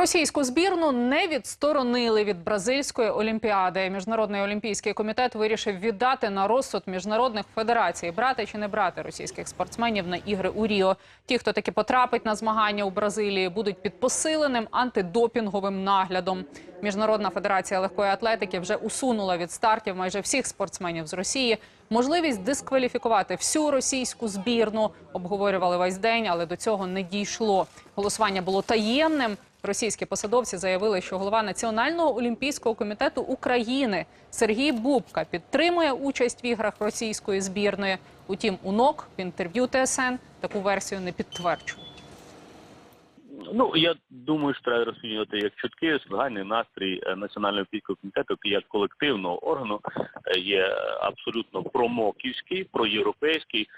Російську збірну не відсторонили від бразильської олімпіади. Міжнародний олімпійський комітет вирішив віддати на розсуд міжнародних федерацій брати чи не брати російських спортсменів на ігри у Ріо. Ті, хто таки потрапить на змагання у Бразилії, будуть під посиленим антидопінговим наглядом. Міжнародна федерація легкої атлетики вже усунула від стартів майже всіх спортсменів з Росії. Можливість дискваліфікувати всю російську збірну обговорювали весь день, але до цього не дійшло. Голосування було таємним. Російські посадовці заявили, що голова Національного олімпійського комітету України Сергій Бубка підтримує участь в іграх російської збірної. Утім, УНОК в інтерв'ю ТСН таку версію не підтверджує. Ну я думаю, що треба розцінювати як чутки, загальний настрій е, Національного олімпійського комітету як колективного органу е, є е, абсолютно промоківський, проєвропейський.